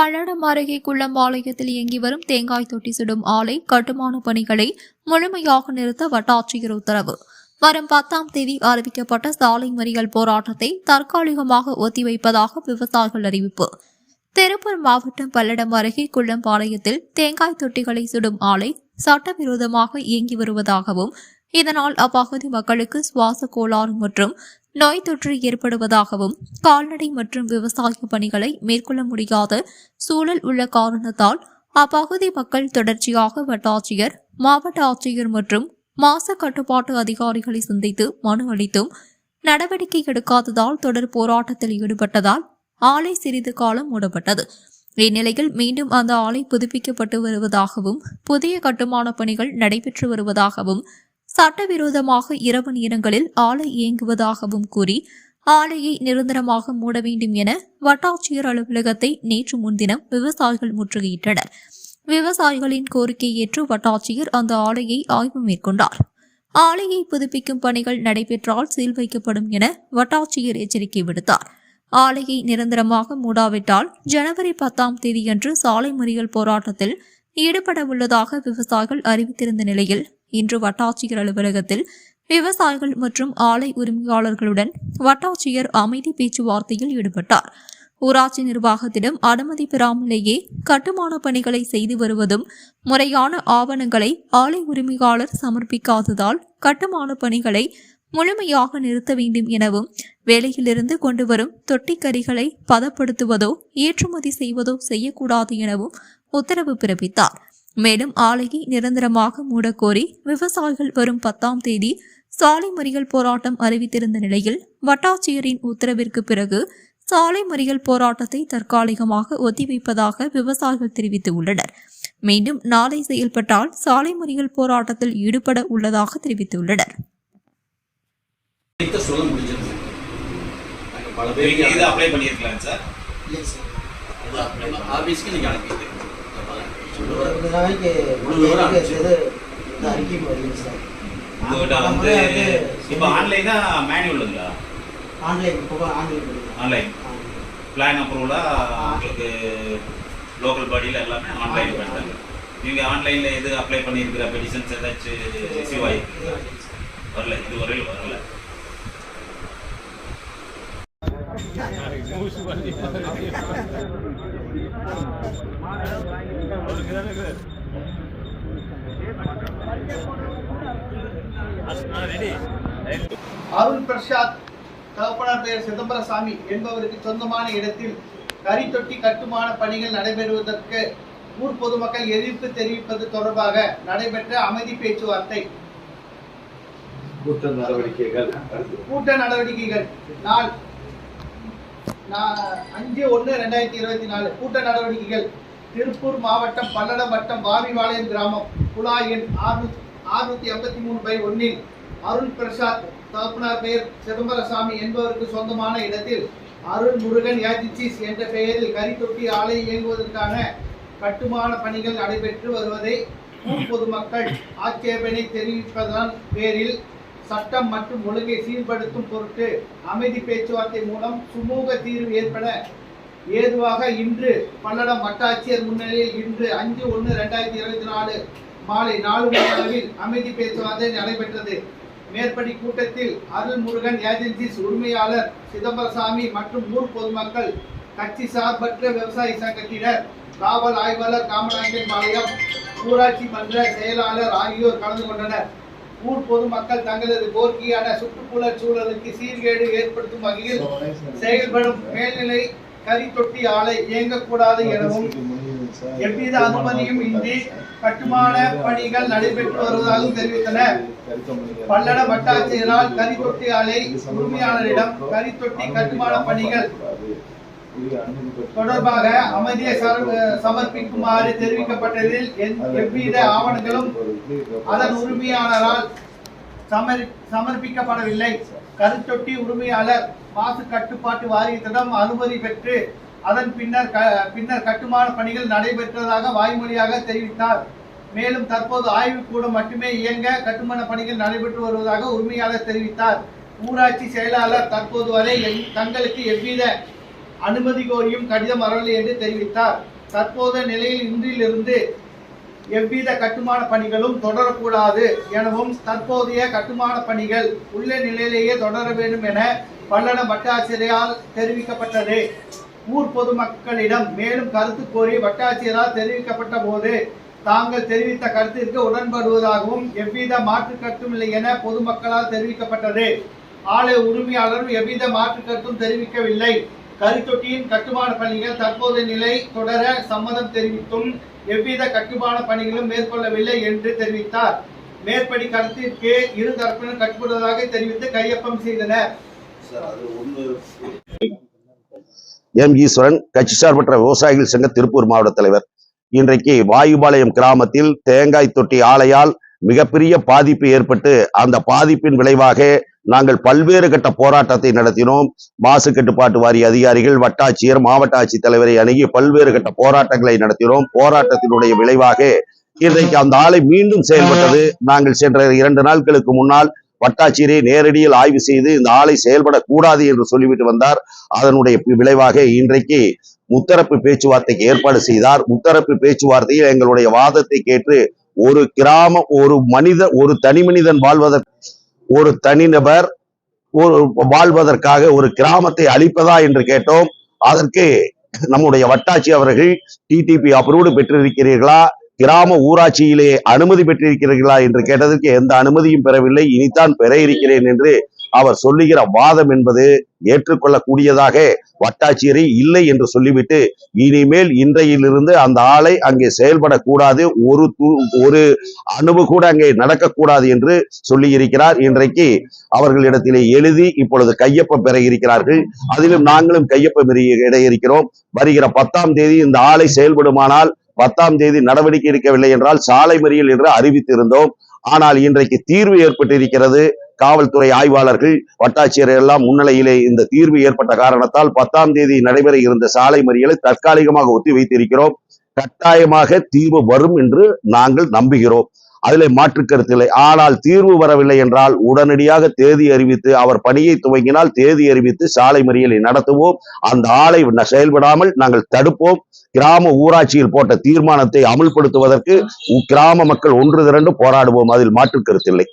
பல்லடம் அருகே குள்ளம்பாளையத்தில் இயங்கி வரும் தேங்காய் தொட்டி சுடும் ஆலை கட்டுமான பணிகளை முழுமையாக நிறுத்த வட்டாட்சியர் உத்தரவு. வரும் பத்தாம் தேதி அறிவிக்கப்பட்ட சாலை மறியல் போராட்டத்தை தற்காலிகமாக ஒத்திவைப்பதாக விவசாயிகள் அறிவிப்பு. திருப்பூர் மாவட்டம் பல்லடம் அருகே குள்ளம்பாளையத்தில் தேங்காய் தொட்டிகளை சுடும் ஆலை சட்டவிரோதமாக இயங்கி வருவதாகவும் இதனால் அப்பகுதி மக்களுக்கு சுவாச கோளாறு மற்றும் நோய் தொற்று ஏற்படுவதாகவும் கால்நடை மற்றும் விவசாய பணிகளை மேற்கொள்ள முடியாத சூழல் உள்ள காரணத்தால் அப்பகுதி மக்கள் தொடர்ச்சியாக வட்டாட்சியர் மாவட்ட ஆட்சியர் மற்றும் மாசு கட்டுப்பாட்டு அதிகாரிகளை சந்தித்து மனு அளித்தும் நடவடிக்கை எடுக்காததால் தொடர் போராட்டத்தில் ஈடுபட்டதால் ஆலை சிறிது காலம் மூடப்பட்டது. இந்நிலையில் மீண்டும் அந்த ஆலை புதுப்பிக்கப்பட்டு வருவதாகவும் புதிய கட்டுமான பணிகள் நடைபெற்று வருவதாகவும் சட்டவிரோதமாக இரவு நேரங்களில் ஆலை இயங்குவதாகவும் கூறி ஆலையை நிரந்தரமாக மூட வேண்டும் என வட்டாட்சியர் அலுவலகத்தை நேற்று முன்தினம் விவசாயிகள் முற்றுகையிட்டனர். விவசாயிகளின் கோரிக்கை ஏற்று வட்டாட்சியர் அந்த ஆலையை ஆய்வு மேற்கொண்டார். ஆலையை புதுப்பிக்கும் பணிகள் நடைபெற்றால் சீல் வைக்கப்படும் என வட்டாட்சியர் எச்சரிக்கை விடுத்தார். ஆலையை நிரந்தரமாக மூடாவிட்டால் ஜனவரி பத்தாம் தேதியன்று சாலை மறியல் போராட்டத்தில் ஈடுபட உள்ளதாக விவசாயிகள் அறிவித்திருந்த நிலையில் இன்று வட்டாட்சியர் அலுவலகத்தில் விவசாயிகள் மற்றும் ஆலை உரிமையாளர்களுடன் வட்டாட்சியர் அமைதி பேச்சுவார்த்தையில் ஈடுபட்டார். ஊராட்சி நிர்வாகத்திடம் அனுமதி பெறாமலேயே கட்டுமான பணிகளை செய்து வருவதும் முறையான ஆவணங்களை ஆலை உரிமையாளர் சமர்ப்பிக்காததால் கட்டுமான பணிகளை முழுமையாக நிறுத்த வேண்டும் எனவும் வேலையிலிருந்து கொண்டு வரும் தொட்டிக்கறிகளை பதப்படுத்துவதோ ஏற்றுமதி செய்வதோ செய்யக்கூடாது எனவும் உத்தரவு பிறப்பித்தார். மேலும் ஆலையை நிரந்தரமாக மூடக்கோரி விவசாயிகள் வரும் பத்தாம் தேதி சாலை மறியல் போராட்டம் அறிவித்திருந்த நிலையில் வட்டாட்சியரின் உத்தரவிற்கு பிறகு சாலை மறியல் போராட்டத்தை தற்காலிகமாக ஒத்திவைப்பதாக விவசாயிகள் தெரிவித்துள்ளனர். மீண்டும் நாளை செயல்பட்டால் சாலை மறியல் போராட்டத்தில் ஈடுபட உள்ளதாக தெரிவித்துள்ளனர். பல நீங்க இது பேருக்கு அப்ளை பண்ணியிருக்கலாம் சார்? ஆஃபீஸ்க்கு நீங்கள் அனுப்பிட்டு ஒரு நாளைக்கு இந்த அறிக்கை வருது சார் உங்ககிட்ட வந்து இப்போ ஆன்லைனா மேனுவலுங்களா ஆன்லைன் இப்போ ஆன்லைன் பிளான் அப்ரூவலா உங்களுக்கு லோக்கல் பாடியில் எல்லாமே ஆன்லைன் நீங்கள் ஆன்லைனில் எது அப்ளை பண்ணியிருக்கிற பெடிஷன்ஸ் ஏதாச்சும் ரிசீவ் ஆகிருக்கு வரல இது வரையில் வரல அருள் பிரசாத் தகப்பனார் பெயர் சிதம்பரசாமி என்பவருக்கு சொந்தமான இடத்தில் கரி தொட்டி கட்டுமான பணிகள் நடைபெறுவதற்கு ஊர் பொதுமக்கள் எதிர்ப்பு தெரிவிப்பது தொடர்பாக நடைபெற்ற அமைதி பேச்சுவார்த்தை. கூட்ட நடவடிக்கைகள். கூட்ட நடவடிக்கைகள். நாள் அஞ்சு ஒன்று ரெண்டாயிரத்தி இருபத்தி நாலு. கூட்ட நடவடிக்கைகள். திருப்பூர் மாவட்டம் பல்லடம் வட்டம் வாவிவாளையம் கிராமம் குழாய் எண் ஆறுநூத்தி ஐம்பத்தி மூணு பை ஒன்னில் அருள் பிரசாத் தகப்பனார் பெயர் சிதம்பரசாமி என்பவருக்கு சொந்தமான இடத்தில் அருள் முருகன் ஏஜென்சிஸ் என்ற பெயரில் கரித்தொட்டி ஆலை இயங்குவதற்கான கட்டுமான பணிகள் நடைபெற்று வருவதை பொதுமக்கள் ஆட்சேபனை தெரிவிப்பதன் பேரில் சட்டம் மற்றும் ஒழுங்கை சீர்படுத்தும் பொருட்டு அமைதி பேச்சுவார்த்தை மூலம் சுமூக தீர்வு ஏற்பட ஏதுவாக இன்று பல்லடம் வட்டாட்சியர் முன்னிலையில் இன்று அஞ்சு ஒன்று ரெண்டாயிரத்தி இருபத்தி நாலு மாலை நாலு மணி அளவில் அமைதி பேச்சுவார்த்தை நடைபெற்றது. மேற்படி கூட்டத்தில் அருள் முருகன் ஏஜென்சிஸ் உரிமையாளர் சிதம்பரசாமி மற்றும் ஊர் பொதுமக்கள் கட்சி சார்பற்ற விவசாய சங்கத்தினர் காவல் ஆய்வாளர் காமராஜன் பாளையம் ஊராட்சி மன்ற செயலாளர் ஆகியோர் கலந்து கொண்டனர். ஊர் பொதுமக்கள் தங்களது கோரிக்கையான சுற்றுப்புற சூழலுக்கு சீர்கேடு ஏற்படுத்தும் வகையில் செயல்படும் மேல்நிலை கரித்தொட்டி ஆலை இயங்கக்கூடாது எனவும் எவ்வித அனுமதியும் இன்றி கட்டுமான பணிகள் நடைபெற்று வருவதாகவும் தெரிவித்தனர் பல்லட வட்டாட்சியரால் கரித்தொட்டி ஆலை உரிமையாளரிடம் கரித்தொட்டி கட்டுமான பணிகள் தொடர்பாக அமைதியை சமர்ப்பிக்குமாறு தெரிவிக்கப்பட்டதில் எவ்வித ஆவணங்களும் அதன் உரிமையாளரால் சமர் சமர்ப்பிக்கப்படவில்லை. கருத்தொட்டி உரிமையாளர் மாசு கட்டுப்பாட்டு வாரியத்திடம் அனுமதி பெற்று அதன் பின்னர் க- பின்னர் கட்டுமான பணிகள் நடைபெற்றதாக வாய்மொழியாக தெரிவித்தார். மேலும் தற்போது ஆய்வுக்கூடம் மட்டுமே இயங்க கட்டுமான பணிகள் நடைபெற்று வருவதாக உரிமையாளர் தெரிவித்தார். ஊராட்சி செயலாளர் தற்போது வரை தங்களுக்கு எவ்வித அனுமதி கோரியும் கடிதம் வரவில்லை என்று தெரிவித்தார். தற்போதைய நிலையில் இன்றிலிருந்து எவ்வித கட்டுமான பணிகளும் தொடரக்கூடாது எனவும் தற்போதைய கட்டுமான பணிகள் உள்ள நிலையிலேயே தொடர வேண்டும் என பல்லடம் வட்டாட்சியரால் தெரிவிக்கப்பட்டது. ஊர் பொதுமக்களிடம் மேலும் கருத்து கோரி வட்டாட்சியரால் தெரிவிக்கப்பட்ட போது தாங்கள் தெரிவித்த கருத்திற்கு உடன்படுவதாகவும் எவ்வித மாற்று கருத்தும் இல்லை என பொதுமக்களால் தெரிவிக்கப்பட்டது. ஆலை உரிமையாளரும் எவ்வித மாற்று கருத்தும் தெரிவிக்கவில்லை. கரித்தொட்டியின் கட்டுமான பணிகள் தற்போதைய நிலை தொடர சம்மதம் தெரிவித்தும் எவ்வித கட்டுமான பணிகளும் மேற்கொள்ளவில்லை என்று தெரிவித்தார். மேற்படி கருத்திற்கு இரு தரப்பினர் கட்டுப்படுவதாக தெரிவித்து கையொப்பம் செய்தனர். எம். ஈஸ்வரன் கட்சி சார்பற்ற விவசாயிகள் சங்க திருப்பூர் மாவட்ட தலைவர். இன்றைக்கு வாயுபாளையம் கிராமத்தில் தேங்காய் தொட்டி ஆலையால் மிகப்பெரிய பாதிப்பு ஏற்பட்டு அந்த பாதிப்பின் விளைவாக நாங்கள் பல்வேறு கட்ட போராட்டத்தை நடத்தினோம். மாசு கட்டுப்பாட்டு வாரிய அதிகாரிகள் வட்டாட்சியர் மாவட்ட ஆட்சித்தலைவரை அணுகி பல்வேறு கட்ட போராட்டங்களை நடத்தினோம். போராட்டத்தினுடைய விளைவாக இன்றைக்கு அந்த ஆலை மீண்டும் செயல்பட்டது. நாங்கள் சென்ற இரண்டு நாட்களுக்கு முன்னால் வட்டாட்சியரை நேரடியில் ஆய்வு செய்து இந்த ஆலை செயல்படக்கூடாது என்று சொல்லிவிட்டு வந்தார். அதனுடைய விளைவாக இன்றைக்கு முத்தரப்பு பேச்சுவார்த்தைக்கு ஏற்பாடு செய்தார். முத்தரப்பு பேச்சுவார்த்தையில் எங்களுடைய வாதத்தை கேட்டு ஒரு கிராம ஒரு மனித ஒரு தனி மனிதன் வாழ்வதற்கு ஒரு தனிநபர் ஒரு வாழ்வதற்காக ஒரு கிராமத்தை அழிப்பதா என்று கேட்டோம். அதற்கு நம்முடைய வட்டாட்சி அவர்கள் டிடிபி அப்ரூவ்டு பெற்றிருக்கிறீர்களா? கிராம ஊராட்சியிலே அனுமதி பெற்றிருக்கிறீர்களா என்று கேட்டதற்கு எந்த அனுமதியும் பெறவில்லை. இனித்தான் பெற இருக்கிறேன் என்று அவர் சொல்லுகிற வாதம் என்பது ஏற்றுக்கொள்ளக்கூடியதாக வட்டாட்சியரை இல்லை என்று சொல்லிவிட்டு இனிமேல் இன்றையிலிருந்து அந்த ஆலை அங்கே செயல்படக்கூடாது ஒரு ஒரு அணுவு கூட அங்கே நடக்கக்கூடாது என்று சொல்லியிருக்கிறார். இன்றைக்கு அவர்களிடத்திலே எழுதி இப்பொழுது கையொப்பம் பெற இருக்கிறார்கள். அதிலும் நாங்களும் கையொப்பம் இட இருக்கிறோம். வருகிற பத்தாம் தேதி இந்த ஆலை செயல்படுமானால் பத்தாம் தேதி நடவடிக்கை எடுக்கவில்லை என்றால் சாலை மறியல் என்று அறிவித்திருந்தோம். ஆனால் இன்றைக்கு தீர்வு ஏற்பட்டிருக்கிறது. காவல்துறை ஆய்வாளர்கள் வட்டாட்சியர் எல்லாம் முன்னிலையிலே இந்த தீர்வு ஏற்பட்ட காரணத்தால் பத்தாம் தேதி நடைபெற இருந்த சாலை மறியலை தற்காலிகமாக ஒத்தி வைத்திருக்கிறோம். கட்டாயமாக தீர்வு வரும் என்று நாங்கள் நம்புகிறோம். அதில் மாற்று கருத்தில்லை ஆனால் தீர்வு வரவில்லை என்றால் உடனடியாக தேதி அறிவித்து அவர் பணியை துவங்கினால் தேதி அறிவித்து சாலை மறியலை நடத்துவோம். அந்த ஆலை செயல்படாமல் நாங்கள் தடுப்போம். கிராம ஊராட்சியில் போட்ட தீர்மானத்தை அமுல்படுத்துவதற்கு கிராம மக்கள் ஒன்று திரண்டு போராடுவோம். அதில் மாற்று கருத்தில்லை